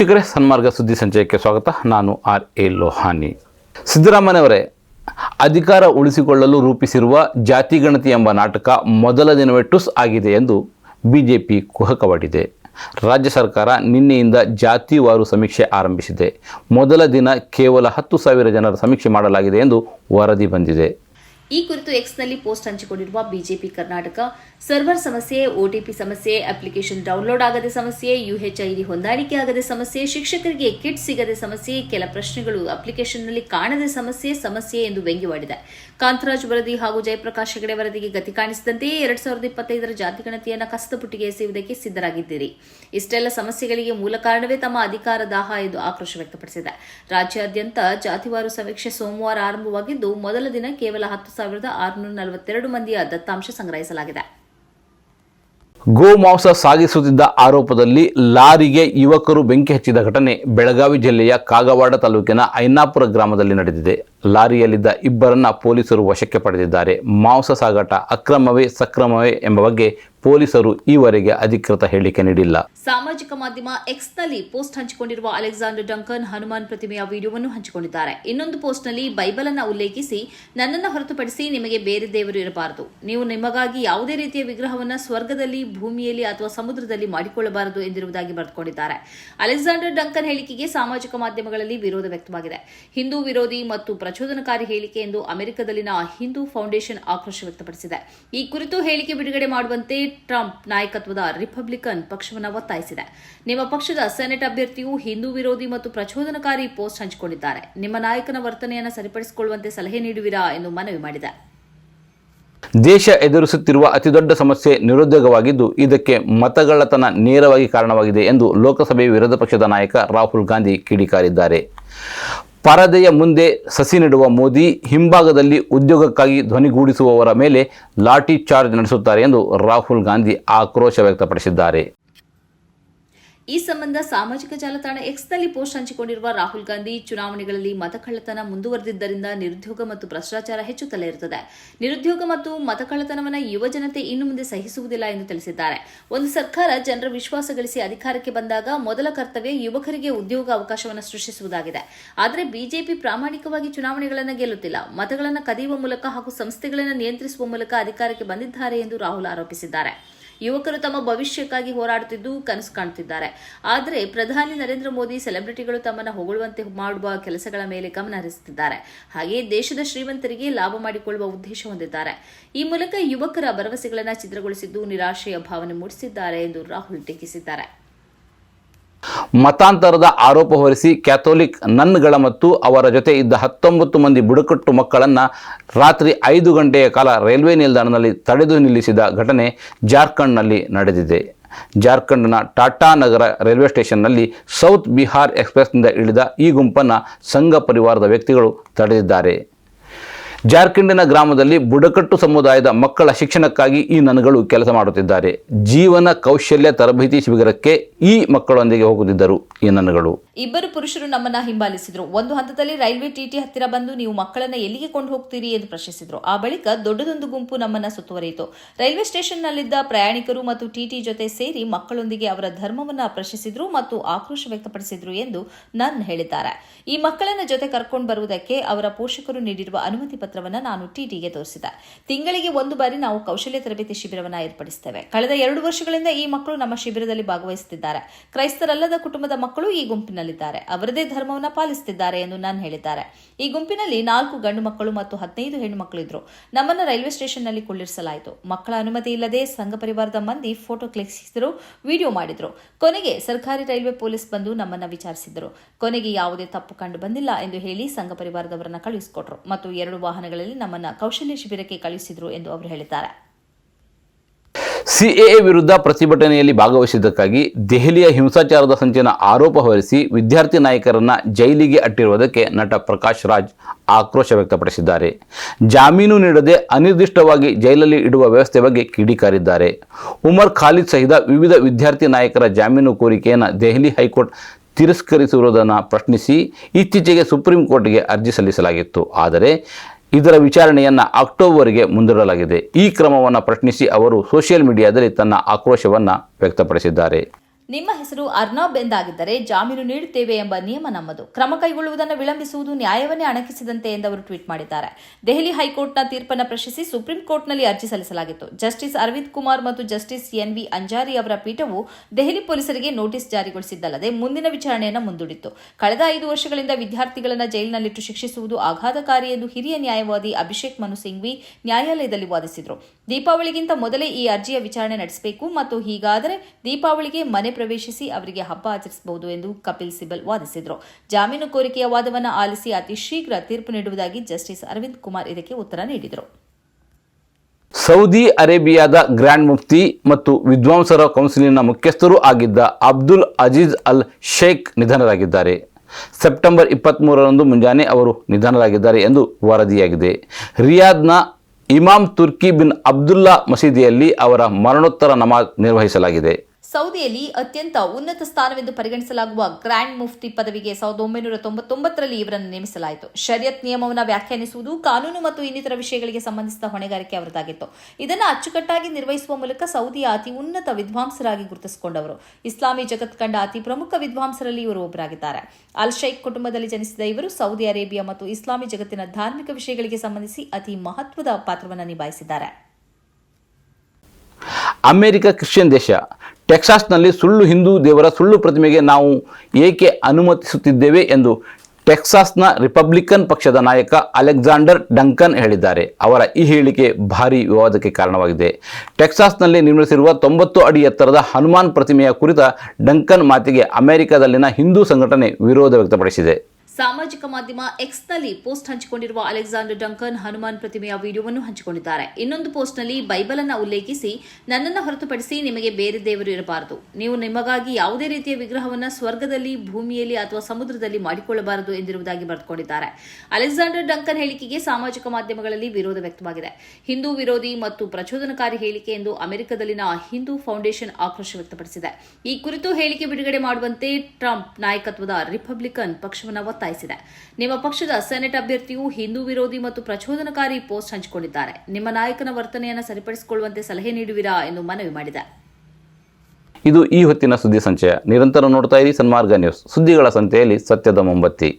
ವೀಕ್ಷಕರೇ, ಸನ್ಮಾರ್ಗ ಸುದ್ದಿ ಸಂಚಯಕ್ಕೆ ಸ್ವಾಗತ. ನಾನು ಆರ್ ಎ ಲೋಹಾನಿ. ಸಿದ್ದರಾಮಯ್ಯವರೇ ಅಧಿಕಾರ ಉಳಿಸಿಕೊಳ್ಳಲು ರೂಪಿಸಿರುವ ಜಾತಿ ಗಣತಿ ಎಂಬ ನಾಟಕ ಮೊದಲ ದಿನವೇ ಟುಸ್ ಆಗಿದೆ ಎಂದು ಬಿಜೆಪಿ ಕುಹಕವಾಡಿದೆ ರಾಜ್ಯ ಸರ್ಕಾರ ನಿನ್ನೆಯಿಂದ ಜಾತಿವಾರು ಸಮೀಕ್ಷೆ ಆರಂಭಿಸಿದೆ. ಮೊದಲ ದಿನ ಕೇವಲ ಹತ್ತು ಸಾವಿರ ಜನರ ಸಮೀಕ್ಷೆ ಮಾಡಲಾಗಿದೆ ಎಂದು ವರದಿ ಬಂದಿದೆ. ಈ ಕುರಿತು ಎಕ್ಸ್ನಲ್ಲಿ ಪೋಸ್ಟ್ ಹಂಚಿಕೊಂಡಿರುವ ಬಿಜೆಪಿ ಕರ್ನಾಟಕ. ಸರ್ವರ್ ಸಮಸ್ಯೆ ಒಟಿಪಿ ಸಮಸ್ಯೆ ಅಪ್ಲಿಕೇಶನ್ ಡೌನ್ಲೋಡ್ ಆಗದೆ ಸಮಸ್ಯೆ ಯುಎಚ್ಐಡಿ ಹೊಂದಾಣಿಕೆ ಆಗದೆ ಸಮಸ್ಯೆ, ಶಿಕ್ಷಕರಿಗೆ ಕಿಟ್ ಸಿಗದೆ ಸಮಸ್ಯೆ, ಕೆಲ ಪ್ರಶ್ನೆಗಳು ಅಪ್ಲಿಕೇಶನ್ನಲ್ಲಿ ಕಾಣದ ಸಮಸ್ಯೆ ಸಮಸ್ಯೆ ಎಂದು ವ್ಯಂಗ್ಯವಾಡಿದೆ ಕಾಂತರಾಜ್ ವರದಿ ಹಾಗೂ ಜಯಪ್ರಕಾಶ್ ಹೆಗಡೆ ವರದಿಗೆ ಗತಿ ಕಾಣಿಸಿದಂತೆಯೇ ಎರಡ್ ಸಾವಿರದ ಇಪ್ಪತ್ತೈದರ ಜಾತಿ ಗಣತಿಯನ್ನು ಕಸದ ಪುಟ್ಟಿಗೆ ಎಸೆಯುವುದಕ್ಕೆ ಸಿದ್ಧರಾಗಿದ್ದೀರಿ. ಇಷ್ಟೆಲ್ಲ ಸಮಸ್ಯೆಗಳಿಗೆ ಮೂಲ ಕಾರಣವೇ ತಮ್ಮ ಅಧಿಕಾರ ದಾಹ ಎಂದು ಆಕ್ರೋಶ ವ್ಯಕ್ತಪಡಿಸಿದೆ. ರಾಜ್ಯಾದ್ಯಂತ ಜಾತಿವಾರು ಸಮೀಕ್ಷೆ ಸೋಮವಾರ ಆರಂಭವಾಗಿದ್ದು, ಮೊದಲ ದಿನ ಕೇವಲ ಹತ್ತು ಸಾವಿರದ ಆರುನೂರ ಮಂದಿಯ ದತ್ತಾಂಶ ಸಂಗ್ರಹಿಸಲಾಗಿದೆ. ಗೋಮಾಂಸ ಸಾಗಿಸುತ್ತಿದ್ದ ಆರೋಪದಲ್ಲಿ ಲಾರಿಗೆ ಯುವಕರು ಬೆಂಕಿ ಹಚ್ಚಿದ ಘಟನೆ ಬೆಳಗಾವಿ ಜಿಲ್ಲೆಯ ಕಾಗವಾಡ ತಾಲೂಕಿನ ಐನಾಪುರ ಗ್ರಾಮದಲ್ಲಿ ನಡೆದಿದೆ. ಲಾರಿಯಲ್ಲಿದ್ದ ಇಬ್ಬರನ್ನ ಪೊಲೀಸರು ವಶಕ್ಕೆ ಪಡೆದಿದ್ದಾರೆ. ಮಾಂಸ ಸಾಗಾಟ ಅಕ್ರಮವೇ ಸಕ್ರಮವೇ ಎಂಬ ಬಗ್ಗೆ ಪೊಲೀಸರು ಈವರೆಗೆ ಅಧಿಕೃತ ಹೇಳಿಕೆ ನೀಡಿಲ್ಲ. ಸಾಮಾಜಿಕ ಮಾಧ್ಯಮ ಎಕ್ಸ್ನಲ್ಲಿ ಪೋಸ್ಟ್ ಹಂಚಿಕೊಂಡಿರುವ ಅಲೆಕ್ಸಾಂಡರ್ ಡಂಕನ್ ಹನುಮಾನ್ ಪ್ರತಿಮೆಯ ವಿಡಿಯೋವನ್ನು ಹಂಚಿಕೊಂಡಿದ್ದಾರೆ. ಇನ್ನೊಂದು ಪೋಸ್ಟ್ನಲ್ಲಿ ಬೈಬಲ್ ಅನ್ನ ಉಲ್ಲೇಖಿಸಿ, ನನ್ನನ್ನು ಹೊರತುಪಡಿಸಿ ನಿಮಗೆ ಬೇರೆ ದೇವರು ಇರಬಾರದು. ನೀವು ನಿಮಗಾಗಿ ಯಾವುದೇ ರೀತಿಯ ವಿಗ್ರಹವನ್ನು ಸ್ವರ್ಗದಲ್ಲಿ, ಭೂಮಿಯಲ್ಲಿ ಅಥವಾ ಸಮುದ್ರದಲ್ಲಿ ಮಾಡಿಕೊಳ್ಳಬಾರದು ಎಂದಿರುವುದಾಗಿ ಬರೆದುಕೊಂಡಿದ್ದಾರೆ. ಅಲೆಕ್ಸಾಂಡರ್ ಡಂಕನ್ ಹೇಳಿಕೆಗೆ ಸಾಮಾಜಿಕ ಮಾಧ್ಯಮಗಳಲ್ಲಿ ವಿರೋಧ ವ್ಯಕ್ತವಾಗಿದೆ. ಹಿಂದೂ ವಿರೋಧಿ ಮತ್ತು ಪ್ರಚೋದನಕಾರಿ ಹೇಳಿಕೆ ಎಂದು ಅಮೆರಿಕದಲ್ಲಿನ ಹಿಂದೂ ಫೌಂಡೇಶನ್ ಆಕ್ರೋಶ ವ್ಯಕ್ತಪಡಿಸಿದೆ. ಈ ಕುರಿತು ಹೇಳಿಕೆ ಬಿಡುಗಡೆ ಮಾಡುವಂತೆ ಟ್ರಂಪ್ ನಾಯಕತ್ವದ ರಿಪಬ್ಲಿಕನ್ ಪಕ್ಷವನ್ನು ಒತ್ತಾಯಿಸಿದೆ. ನಿಮ್ಮ ಪಕ್ಷದ ಸೆನೆಟ್ ಅಭ್ಯರ್ಥಿಯು ಹಿಂದೂ ವಿರೋಧಿ ಮತ್ತು ಪ್ರಚೋದನಕಾರಿ ಪೋಸ್ಟ್ ಹಂಚಿಕೊಂಡಿದ್ದಾರೆ. ನಿಮ್ಮ ನಾಯಕನ ವರ್ತನೆಯನ್ನು ಸರಿಪಡಿಸಿಕೊಳ್ಳುವಂತೆ ಸಲಹೆ ನೀಡುವಿರಾ ಎಂದು ಮನವಿ ಮಾಡಿದೆ. ದೇಶ ಎದುರಿಸುತ್ತಿರುವ ಅತಿದೊಡ್ಡ ಸಮಸ್ಯೆ ನಿರುದ್ಯೋಗವಾಗಿದ್ದು, ಇದಕ್ಕೆ ಮತಗಳ್ಳತನ ನೇರವಾಗಿ ಕಾರಣವಾಗಿದೆ ಎಂದು ಲೋಕಸಭೆ ವಿರೋಧ ಪಕ್ಷದ ನಾಯಕ ರಾಹುಲ್ ಗಾಂಧಿ ಕಿಡಿಕಾರಿದ್ದಾರೆ. ಪರದೆಯ ಮುಂದೆ ಸಸಿ ನೆಡುವ ಮೋದಿ, ಹಿಂಭಾಗದಲ್ಲಿ ಉದ್ಯೋಗಕ್ಕಾಗಿ ಧ್ವನಿಗೂಡಿಸುವವರ ಮೇಲೆ ಲಾಠಿ ಚಾರ್ಜ್ ನಡೆಸುತ್ತಾರೆ ಎಂದು ರಾಹುಲ್ ಗಾಂಧಿ ಆಕ್ರೋಶ ವ್ಯಕ್ತಪಡಿಸಿದ್ದಾರೆ. ಈ ಸಂಬಂಧ ಸಾಮಾಜಿಕ ಜಾಲತಾಣ ಎಕ್ಸ್ನಲ್ಲಿ ಪೋಸ್ಟ್ ಹಂಚಿಕೊಂಡಿರುವ ರಾಹುಲ್ ಗಾಂಧಿ ಚುನಾವಣೆಗಳಲ್ಲಿ ಮತಕಳ್ಳತನ ಮುಂದುವರೆದಿದ್ದರಿಂದ ನಿರುದ್ಯೋಗ ಮತ್ತು ಭ್ರಷ್ಟಾಚಾರ ಹೆಚ್ಚುತ್ತಲೇ ಇರುತ್ತದೆ ನಿರುದ್ಯೋಗ ಮತ್ತು ಮತಕಳ್ಳತನವನ್ನು ಯುವ ಜನತೆ ಇನ್ನು ಮುಂದೆ ಸಹಿಸುವುದಿಲ್ಲ ಎಂದು ತಿಳಿಸಿದ್ದಾರೆ. ಒಂದು ಸರ್ಕಾರ ಜನರ ವಿಶ್ವಾಸ ಗಳಿಸಿ ಅಧಿಕಾರಕ್ಕೆ ಬಂದಾಗ ಮೊದಲ ಕರ್ತವ್ಯ ಯುವಕರಿಗೆ ಉದ್ಯೋಗ ಅವಕಾಶವನ್ನು ಸೃಷ್ಟಿಸುವುದಾಗಿದೆ. ಆದರೆ ಬಿಜೆಪಿ ಪ್ರಾಮಾಣಿಕವಾಗಿ ಚುನಾವಣೆಗಳನ್ನು ಗೆಲ್ಲುತ್ತಿಲ್ಲ. ಮತಗಳನ್ನು ಕದಿಯುವ ಮೂಲಕ ಹಾಗೂ ಸಂಸ್ಥೆಗಳನ್ನು ನಿಯಂತ್ರಿಸುವ ಮೂಲಕ ಅಧಿಕಾರಕ್ಕೆ ಬಂದಿದ್ದಾರೆ ಎಂದು ರಾಹುಲ್ ಆರೋಪಿಸಿದ್ದಾರೆ. ಯುವಕರು ತಮ್ಮ ಭವಿಷ್ಯಕ್ಕಾಗಿ ಹೋರಾಡುತ್ತಿದ್ದು ಕನಸು ಕಾಣುತ್ತಿದ್ದಾರೆ ಆದರೆ ಪ್ರಧಾನಿ ನರೇಂದ್ರ ಮೋದಿ ಸೆಲೆಬ್ರಿಟಿಗಳು ತಮ್ಮನ್ನು ಹೊಗಳುವಂತೆ ಮಾಡುವ ಕೆಲಸಗಳ ಮೇಲೆ ಗಮನ ಹರಿಸುತ್ತಿದ್ದಾರೆ. ಹಾಗೆಯೇ ದೇಶದ ಶ್ರೀಮಂತರಿಗೆ ಲಾಭ ಮಾಡಿಕೊಳ್ಳುವ ಉದ್ದೇಶ ಹೊಂದಿದ್ದಾರೆ. ಈ ಮೂಲಕ ಯುವಕರ ಭರವಸೆಗಳನ್ನು ಚಿತ್ರಗೊಳಿಸಿದ್ದು ನಿರಾಶೆಯ ಭಾವನೆ ಮೂಡಿಸಿದ್ದಾರೆ ಎಂದು ರಾಹುಲ್ ಟೀಕಿಸಿದ್ದಾರೆ. ಮತಾಂತರದ ಆರೋಪ ಹೊರಿಸಿ ಕ್ಯಾಥೋಲಿಕ್ ನನ್ಗಳ ಮತ್ತು ಅವರ ಜೊತೆ ಇದ್ದ ಹತ್ತೊಂಬತ್ತು ಮಂದಿ ಬುಡಕಟ್ಟು ಮಕ್ಕಳನ್ನು ರಾತ್ರಿ ಐದು ಗಂಟೆಯ ಕಾಲ ರೈಲ್ವೆ ನಿಲ್ದಾಣದಲ್ಲಿ ತಡೆದು ನಿಲ್ಲಿಸಿದ ಘಟನೆ ಜಾರ್ಖಂಡ್ನಲ್ಲಿ ನಡೆದಿದೆ. ಜಾರ್ಖಂಡ್ನ ಟಾಟಾ ನಗರ ರೈಲ್ವೆ ಸ್ಟೇಷನ್ನಲ್ಲಿ ಸೌತ್ ಬಿಹಾರ್ ಎಕ್ಸ್ಪ್ರೆಸ್ನಿಂದ ಇಳಿದ ಈ ಗುಂಪನ್ನು ಸಂಘ ಪರಿವಾರದ ವ್ಯಕ್ತಿಗಳು ತಡೆದಿದ್ದಾರೆ. ಜಾರ್ಖಂಡಿನ ಗ್ರಾಮದಲ್ಲಿ ಬುಡಕಟ್ಟು ಸಮುದಾಯದ ಮಕ್ಕಳ ಶಿಕ್ಷಣಕ್ಕಾಗಿ ಈ ನನ್ಗಳು ಕೆಲಸ ಮಾಡುತ್ತಿದ್ದಾರೆ. ಜೀವನ ಕೌಶಲ್ಯ ತರಬೇತಿ ಶಿಬಿರಕ್ಕೆ ಈ ಮಕ್ಕಳೊಂದಿಗೆ ಹೋಗುತ್ತಿದ್ದರು ಈ ನನ್ಗಳು. ಇಬ್ಬರು ಪುರುಷರು ನಮ್ಮನ್ನ ಹಿಂಬಾಲಿಸಿದ್ರು. ಒಂದು ಹಂತದಲ್ಲಿ ರೈಲ್ವೆ ಟಿಟಿ ಹತ್ತಿರ ಬಂದು ನೀವು ಮಕ್ಕಳನ್ನ ಎಲ್ಲಿಗೆ ಕೊಂಡು ಹೋಗ್ತೀರಿ ಎಂದು ಪ್ರಶ್ನಿಸಿದ್ರು. ಆ ಬಳಿಕ ದೊಡ್ಡದೊಂದು ಗುಂಪು ನಮ್ಮನ್ನ ಸುತ್ತುವರಿಯಿತು. ರೈಲ್ವೆ ಸ್ಟೇಷನ್ನಲ್ಲಿದ್ದ ಪ್ರಯಾಣಿಕರು ಮತ್ತು ಟಿಟಿ ಜೊತೆ ಸೇರಿ ಮಕ್ಕಳೊಂದಿಗೆ ಅವರ ಧರ್ಮವನ್ನ ಪ್ರಶ್ನಿಸಿದ್ರು ಮತ್ತು ಆಕ್ರೋಶ ವ್ಯಕ್ತಪಡಿಸಿದ್ರು ಎಂದು ನನ್ ಹೇಳಿದ್ದಾರೆ. ಈ ಮಕ್ಕಳನ್ನ ಜೊತೆ ಕರ್ಕೊಂಡು ಬರುವುದಕ್ಕೆ ಅವರ ಪೋಷಕರು ನೀಡಿರುವ ಅನುಮತಿ ಪತ್ರವನ್ನ ನಾನು ಟಿಟಿಗೆ ತೋರಿಸಿದೆ ತಿಂಗಳಿಗೆ ಒಂದು ಬಾರಿ ನಾವು ಕೌಶಲ್ಯ ತರಬೇತಿ ಶಿಬಿರವನ್ನ ಏರ್ಪಡಿಸುತ್ತೇವೆ. ಕಳೆದ ಎರಡು ವರ್ಷಗಳಿಂದ ಈ ಮಕ್ಕಳು ನಮ್ಮ ಶಿಬಿರದಲ್ಲಿ ಭಾಗವಹಿಸುತ್ತಿದ್ದಾರೆ. ಕ್ರೈಸ್ತರಲ್ಲದ ಕುಟುಂಬದ ಮಕ್ಕಳು ಈ ಗುಂಪಿನಲ್ಲಿದ್ದಾರೆ. ಅವರದೇ ಧರ್ಮವನ್ನ ಪಾಲಿಸುತ್ತಿದ್ದಾರೆ ಎಂದು ನಾನು ಹೇಳಿದ್ದಾರೆ. ಈ ಗುಂಪಿನಲ್ಲಿ ನಾಲ್ಕು ಗಂಡು ಮಕ್ಕಳು ಮತ್ತು ಹದಿನೈದು ಹೆಣ್ಣು ಮಕ್ಕಳು ಇದ್ರು. ನಮ್ಮನ್ನು ರೈಲ್ವೆ ಸ್ಟೇಷನ್ನಲ್ಲಿ ಕುಳ್ಳಿರಿಸಲಾಯಿತು. ಮಕ್ಕಳ ಅನುಮತಿ ಇಲ್ಲದೆ ಸಂಘ ಪರಿವಾರದ ಮಂದಿ ಫೋಟೋ ಕ್ಲಿಕ್ಸಿದ್ರು, ವಿಡಿಯೋ ಮಾಡಿದ್ರು. ಕೊನೆಗೆ ಸರ್ಕಾರಿ ರೈಲ್ವೆ ಪೊಲೀಸ್ ಬಂದು ನಮ್ಮನ್ನ ವಿಚಾರಿಸಿದ್ರು. ಕೊನೆಗೆ ಯಾವುದೇ ತಪ್ಪು ಕಂಡು ಬಂದಿಲ್ಲ ಎಂದು ಹೇಳಿ ಸಂಘ ಪರಿವಾರದವರನ್ನ ಕಳುಹಿಸಿಕೊಟ್ರು. ಮತ್ತು ಎರಡು ವಾಹನ ವಾಹನಗಳಲ್ಲಿ ನಮ್ಮನ್ನು ಕೌಶಲ್ಯ ಶಿಬಿರಕ್ಕೆ ಕಳುಹಿಸಿದರು ಎಂದು ಅವರು ಹೇಳಿದ್ದಾರೆ. ಸಿಎಎ ವಿರುದ್ಧ ಪ್ರತಿಭಟನೆಯಲ್ಲಿ ಭಾಗವಹಿಸಿದ್ದಕ್ಕಾಗಿ ದೆಹಲಿಯ ಹಿಂಸಾಚಾರದ ಸಂಚಿನ ಆರೋಪ ಹೊರಿಸಿ ವಿದ್ಯಾರ್ಥಿ ನಾಯಕರನ್ನ ಜೈಲಿಗೆ ಅಟ್ಟಿರುವುದಕ್ಕೆ ನಟ ಪ್ರಕಾಶ್ ರಾಜ್ ಆಕ್ರೋಶ ವ್ಯಕ್ತಪಡಿಸಿದ್ದಾರೆ. ಜಾಮೀನು ನೀಡದೆ ಅನಿರ್ದಿಷ್ಟವಾಗಿ ಜೈಲಲ್ಲಿ ಇಡುವ ವ್ಯವಸ್ಥೆ ಬಗ್ಗೆ ಕಿಡಿಕಾರಿದ್ದಾರೆ. ಉಮರ್ ಖಾಲಿದ್ ಸಹಿತ ವಿವಿಧ ವಿದ್ಯಾರ್ಥಿ ನಾಯಕರ ಜಾಮೀನು ಕೋರಿಕೆಯನ್ನು ದೆಹಲಿ ಹೈಕೋರ್ಟ್ ತಿರಸ್ಕರಿಸಿರುವುದನ್ನು ಪ್ರಶ್ನಿಸಿ ಇತ್ತೀಚೆಗೆ ಸುಪ್ರೀಂ ಕೋರ್ಟ್ಗೆ ಅರ್ಜಿ ಸಲ್ಲಿಸಲಾಗಿತ್ತು. ಆದರೆ ಇದರ ವಿಚಾರಣೆಯನ್ನು ಅಕ್ಟೋಬರ್ಗೆ ಮುಂದೂಡಲಾಗಿದೆ. ಈ ಕ್ರಮವನ್ನು ಪ್ರಶ್ನಿಸಿ ಅವರು ಸೋಷಿಯಲ್ ಮೀಡಿಯಾದಲ್ಲಿ ತನ್ನ ಆಕ್ರೋಶವನ್ನು ವ್ಯಕ್ತಪಡಿಸಿದ್ದಾರೆ. ನಿಮ್ಮ ಹೆಸರು ಅರ್ನಾಬ್ ಎಂದಾಗಿದ್ದರೆ ಜಾಮೀನು ನೀಡುತ್ತೇವೆ ಎಂಬ ನಿಯಮ ನಮ್ಮದು. ಕ್ರಮ ಕೈಗೊಳ್ಳುವುದನ್ನು ವಿಳಂಬಿಸುವುದು ನ್ಯಾಯವನ್ನೇ ಅಣಕಿಸಿದಂತೆ ಅವರು ಟ್ವೀಟ್ ಮಾಡಿದ್ದಾರೆ. ದೆಹಲಿ ಹೈಕೋರ್ಟ್ನ ತೀರ್ಪನ್ನು ಪ್ರಶ್ನಿಸಿ ಸುಪ್ರೀಂ ಕೋರ್ಟ್ನಲ್ಲಿ ಅರ್ಜಿ ಸಲ್ಲಿಸಲಾಗಿತ್ತು. ಜಸ್ಟಿಸ್ ಅರವಿಂದ್ ಕುಮಾರ್ ಮತ್ತು ಜಸ್ಟಿಸ್ ಎನ್ ವಿ ಅಂಜಾರಿ ಅವರ ಪೀಠವು ದೆಹಲಿ ಪೊಲೀಸರಿಗೆ ನೋಟಿಸ್ ಜಾರಿಗೊಳಿಸಿದ್ದಲ್ಲದೆ ಮುಂದಿನ ವಿಚಾರಣೆಯನ್ನು ಮುಂದೂಡಿತ್ತು. ಕಳೆದ ಐದು ವರ್ಷಗಳಿಂದ ವಿದ್ಯಾರ್ಥಿಗಳನ್ನು ಜೈಲಿನಲ್ಲಿಟ್ಟು ಶಿಕ್ಷಿಸುವುದು ಆಘಾತಕಾರಿ ಎಂದು ಹಿರಿಯ ನ್ಯಾಯವಾದಿ ಅಭಿಷೇಕ್ ಮನು ಸಿಂಘ್ವಿ ನ್ಯಾಯಾಲಯದಲ್ಲಿ ವಾದಿಸಿದರು. ದೀಪಾವಳಿಗಿಂತ ಮೊದಲೇ ಈ ಅರ್ಜಿಯ ವಿಚಾರಣೆ ನಡೆಸಬೇಕು ಮತ್ತು ಹೀಗಾದರೆ ದೀಪಾವಳಿಗೆ ಮನೆ ಪ್ರವೇಶಿಸಿ ಅವರಿಗೆ ಹಬ್ಬ ಆಚರಿಸಬಹುದು ಎಂದು ಕಪಿಲ್ ಸಿಬಲ್ ವಾದಿಸಿದರು. ಜಾಮೀನು ಕೋರಿಕೆಯ ವಾದವನ್ನು ಆಲಿಸಿ ಅತಿ ಶೀಘ್ರ ತೀರ್ಪು ನೀಡುವುದಾಗಿ ಜಸ್ಟಿಸ್ ಅರವಿಂದ್ ಕುಮಾರ್ ಇದಕ್ಕೆ ಉತ್ತರ ನೀಡಿದರು. ಸೌದಿ ಅರೇಬಿಯಾದ ಗ್ರ್ಯಾಂಡ್ ಮುಫ್ತಿ ಮತ್ತು ವಿದ್ವಾಂಸರ ಕೌನ್ಸಿಲಿನ ಮುಖ್ಯಸ್ಥರೂ ಆಗಿದ್ದ ಅಬ್ದುಲ್ ಅಜೀಜ್ ಅಲ್ ಶೇಖ್ ನಿಧನರಾಗಿದ್ದಾರೆ. ಸೆಪ್ಟೆಂಬರ್ ಇಪ್ಪತ್ತ್ಮೂರರಂದು ಮುಂಜಾನೆ ಅವರು ನಿಧನರಾಗಿದ್ದಾರೆ ಎಂದು ವರದಿಯಾಗಿದೆ. ರಿಯಾದ್ನ ಇಮಾಮ್ ತುರ್ಕಿ ಬಿನ್ ಅಬ್ದುಲ್ಲಾ ಮಸೀದಿಯಲ್ಲಿ ಅವರ ಮರಣೋತ್ತರ ನಮಾಜ್ ನಿರ್ವಹಿಸಲಾಗಿದೆ. ಸೌದಿಯಲ್ಲಿ ಅತ್ಯಂತ ಉನ್ನತ ಸ್ಥಾನವೆಂದು ಪರಿಗಣಿಸಲಾಗುವ ಗ್ರ್ಯಾಂಡ್ ಮುಫ್ತಿ ಪದವಿಗೆ ಸಾವಿರದ ಒಂಬೈನೂರ ತೊಂಬತ್ತೊಂಬತ್ತರಲ್ಲಿ ಇವರನ್ನು ನೇಮಿಸಲಾಯಿತು. ಶರಿಯತ್ ನಿಯಮವನ್ನು ವ್ಯಾಖ್ಯಾನಿಸುವುದು, ಕಾನೂನು ಮತ್ತು ಇನ್ನಿತರ ವಿಷಯಗಳಿಗೆ ಸಂಬಂಧಿಸಿದ ಹೊಣೆಗಾರಿಕೆ ಅವರದಾಗಿತ್ತು. ಇದನ್ನು ಅಚ್ಚುಕಟ್ಟಾಗಿ ನಿರ್ವಹಿಸುವ ಮೂಲಕ ಸೌದಿಯ ಅತಿ ಉನ್ನತ ವಿದ್ವಾಂಸರಾಗಿ ಗುರುತಿಸಿಕೊಂಡವರು. ಇಸ್ಲಾಮಿ ಜಗತ್ ಕಂಡ ಅತಿ ಪ್ರಮುಖ ವಿದ್ವಾಂಸರಲ್ಲಿ ಇವರು ಒಬ್ಬರಾಗಿದ್ದಾರೆ. ಅಲ್ ಶೈಖ್ ಕುಟುಂಬದಲ್ಲಿ ಜನಿಸಿದ ಇವರು ಸೌದಿ ಅರೇಬಿಯಾ ಮತ್ತು ಇಸ್ಲಾಮಿ ಜಗತ್ತಿನ ಧಾರ್ಮಿಕ ವಿಷಯಗಳಿಗೆ ಸಂಬಂಧಿಸಿ ಅತಿ ಮಹತ್ವದ ಪಾತ್ರವನ್ನು ನಿಭಾಯಿಸಿದ್ದಾರೆ. ಅಮೆರಿಕ ಕ್ರಿಶ್ಚಿಯನ್ ದೇಶ. ಟೆಕ್ಸಾಸ್ನಲ್ಲಿ ಸುಳ್ಳು ಹಿಂದೂ ದೇವರ ಸುಳ್ಳು ಪ್ರತಿಮೆಗೆ ನಾವು ಏಕೆ ಅನುಮತಿಸುತ್ತಿದ್ದೇವೆ ಎಂದು ಟೆಕ್ಸಾಸ್ನ ರಿಪಬ್ಲಿಕನ್ ಪಕ್ಷದ ನಾಯಕ ಅಲೆಕ್ಸಾಂಡರ್ ಡಂಕನ್ ಹೇಳಿದ್ದಾರೆ. ಅವರ ಈ ಹೇಳಿಕೆ ಭಾರೀ ವಿವಾದಕ್ಕೆ ಕಾರಣವಾಗಿದೆ. ಟೆಕ್ಸಾಸ್ನಲ್ಲಿ ನಿರ್ಮಿಸಿರುವ ತೊಂಬತ್ತು ಅಡಿ ಎತ್ತರದ ಹನುಮಾನ್ ಪ್ರತಿಮೆಯ ಕುರಿತ ಡಂಕನ್ ಮಾತಿಗೆ ಅಮೆರಿಕದಲ್ಲಿನ ಹಿಂದೂ ಸಂಘಟನೆ ವಿರೋಧ ವ್ಯಕ್ತಪಡಿಸಿದೆ. ಸಾಮಾಜಿಕ ಮಾಧ್ಯಮ ಎಕ್ಸ್ನಲ್ಲಿ ಪೋಸ್ಟ್ ಹಂಚಿಕೊಂಡಿರುವ ಅಲೆಕ್ಸಾಂಡರ್ ಡಂಕನ್ ಹನುಮಾನ್ ಪ್ರತಿಮೆಯ ವಿಡಿಯೋವನ್ನು ಹಂಚಿಕೊಂಡಿದ್ದಾರೆ. ಇನ್ನೊಂದು ಪೋಸ್ಟ್ನಲ್ಲಿ ಬೈಬಲ್ ಅನ್ನು ಉಲ್ಲೇಖಿಸಿ, ನನ್ನನ್ನು ಹೊರತುಪಡಿಸಿ ನಿಮಗೆ ಬೇರೆ ದೇವರು ಇರಬಾರದು. ನೀವು ನಿಮಗಾಗಿ ಯಾವುದೇ ರೀತಿಯ ವಿಗ್ರಹವನ್ನು ಸ್ವರ್ಗದಲ್ಲಿ, ಭೂಮಿಯಲ್ಲಿ ಅಥವಾ ಸಮುದ್ರದಲ್ಲಿ ಮಾಡಿಕೊಳ್ಳಬಾರದು ಎಂದಿರುವುದಾಗಿ ಬರೆದುಕೊಂಡಿದ್ದಾರೆ. ಅಲೆಕ್ಸಾಂಡರ್ ಡಂಕನ್ ಹೇಳಿಕೆಗೆ ಸಾಮಾಜಿಕ ಮಾಧ್ಯಮಗಳಲ್ಲಿ ವಿರೋಧ ವ್ಯಕ್ತವಾಗಿದೆ. ಹಿಂದೂ ವಿರೋಧಿ ಮತ್ತು ಪ್ರಚೋದನಕಾರಿ ಹೇಳಿಕೆ ಎಂದು ಅಮೆರಿಕದಲ್ಲಿನ ಹಿಂದೂ ಫೌಂಡೇಶನ್ ಆಕ್ರೋಶ ವ್ಯಕ್ತಪಡಿಸಿದೆ. ಈ ಕುರಿತು ಹೇಳಿಕೆ ಬಿಡುಗಡೆ ಮಾಡುವಂತೆ ಟ್ರಂಪ್ ನಾಯಕತ್ವದ ರಿಪಬ್ಲಿಕನ್ ಪಕ್ಷವನ್ನು ಒತ್ತಾಯಿಸಿದೆ ನಿಮ್ಮ ಪಕ್ಷದ ಸೆನೆಟ್ ಅಭ್ಯರ್ಥಿಯು ಹಿಂದೂ ವಿರೋಧಿ ಮತ್ತು ಪ್ರಚೋದನಕಾರಿ ಪೋಸ್ಟ್ ಹಂಚಿಕೊಂಡಿದ್ದಾರೆ. ನಿಮ್ಮ ನಾಯಕನ ವರ್ತನೆಯನ್ನು ಸರಿಪಡಿಸಿಕೊಳ್ಳುವಂತೆ ಸಲಹೆ ನೀಡುವಿರಾ ಎಂದು ಮನವಿ ಮಾಡಿದೆ. ಇದು ಈ ಹೊತ್ತಿನ ಸುದ್ದಿ ಸಂಚಯ. ನಿರಂತರ ನೋಡ್ತಾ ಇರಿ ಸನ್ಮಾರ್ಗ ನ್ಯೂಸ್. ಸುದ್ದಿಗಳ ಸಂತೆಯಲ್ಲಿ ಸತ್ಯದ ಮೊಂಬತ್ತಿ.